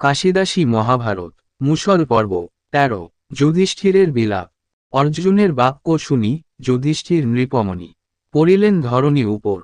কাশিদাসী মহাভারত, মুসল পর্ব, তেরো, যুধিষ্ঠিরের বিলাপ। অর্জুনের বাক্য শুনি, যুধিষ্ঠির নৃপমণি। পড়িলেন ধরণী উপর।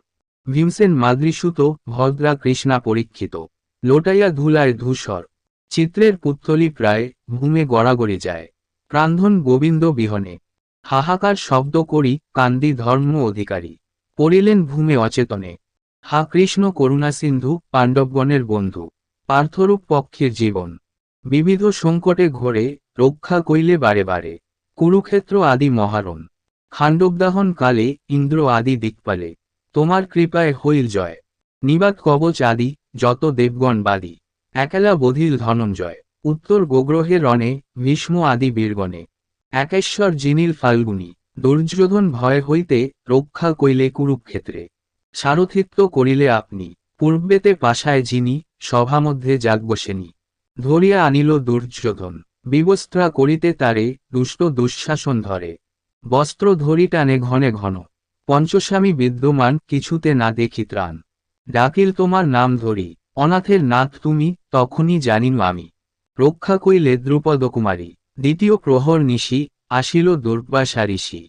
ভীমসেন মাদ্রিসুত ভদ্রা কৃষ্ণা পরীক্ষিত। লোটাইয়া ধুলায় ধূসর। চিত্রের পুত্তলি প্রায় ভূমে গড়াগড়ি যায়। প্রান্ধন গোবিন্দ বিহনে। হাহাকার শব্দ করি, কান্দি ধর্ম অধিকারী। পড়িলেন ভূমে অচেতনে। হা কৃষ্ণ করুণা সিন্ধু, পাণ্ডবগণের বন্ধু। পার্থরূপ পক্ষের জীবন। বিবিধ সংকটে ঘোরে, রক্ষা কইলে বারে বারে। কুরুক্ষেত্র আদি মহারণ। খাণ্ডবদাহন কালে ইন্দ্র আদি দিকপালে। তোমার কৃপায় হইল জয়। নিবাত কবচ আদি, যত দেবগণ বাদী। একেলা বধিল ধনঞ্জয়। উত্তর গোগ্রহে রণে, ভীষ্ম আদি বীরগণে। একেশ্বর জিনিল ফাল্গুনী। দুর্যোধন ভয় হইতে রক্ষা কইলে কুরুক্ষেত্রে। সারথিত্ব করিলে আপনি। পূর্বেতে পাশায় যিনি সভামধ্যে জাগবসেনি ধরিয়া আনিল দুর্যোধন। বিবস্ত্রা করিতে তারে দুষ্ট দুঃশাসন ধরে। বস্ত্র ধরি টানে ঘনে ঘন। পঞ্চস্বামী বিদ্যমান কিছুতে না দেখি ত্রাণ। ডাকিল তোমার নাম ধরি। অনাথের নাথ তুমি, তখনই জানিনু আমি। রক্ষা কইলে দ্রুপদ কুমারী। দ্বিতীয় প্রহর নিশি, আসিল দুর্বাসা ঋষি।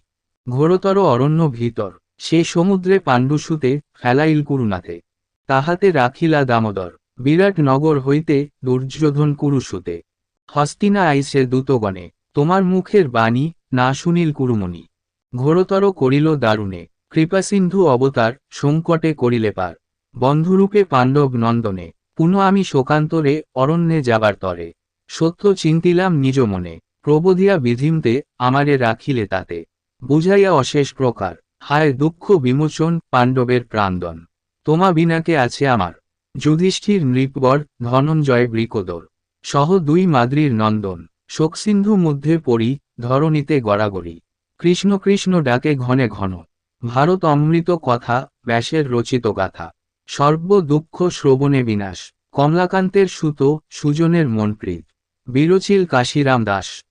ঘোরতর অরণ্য ভিতর, সে সমুদ্রে পাণ্ডুসুতে ফেলাইল কুরুনাথে তাহাতে রাখিলা দামোদর। বিরাট নগর হইতে দুর্যোধন কুরুসুতে। হস্তিনা আইসে দূতগণে, তোমার মুখের বাণী না শুনিল কুরুমণি। ঘোরতর করিল দারুণে কৃপাসিন্ধু অবতার সংকটে করিলে পার। বন্ধুরূপে পাণ্ডব নন্দনে, পুনঃ আমি শোকান্তরে অরণ্যে যাবার তরে। সত্য চিন্তিলাম নিজ মনে, প্রবোধিয়া বিধিমতে আমারে রাখিলে তাতে। বুঝাইয়া অশেষ প্রকার, হায় দুঃখ বিমোচন পাণ্ডবের প্রাণদন। তোমা বিনাকে আছে আমার যুধিষ্ঠির নৃপবর ধনঞ্জয় বৃকোদর। সহ দুই মাদ্রির নন্দন। শোকসিন্ধু মধ্যে পড়ি, ধরণীতে গড়াগড়ি। কৃষ্ণ কৃষ্ণ ডাকে ঘনে ঘন। ভারত অমৃত কথা, ব্যাসের রচিত গাথা। সর্ব দুঃখ শ্রবণে বিনাশ। কমলাকান্তের সুতো, সুজনের মনপ্রীত। বিরচিল কাশিরাম দাস।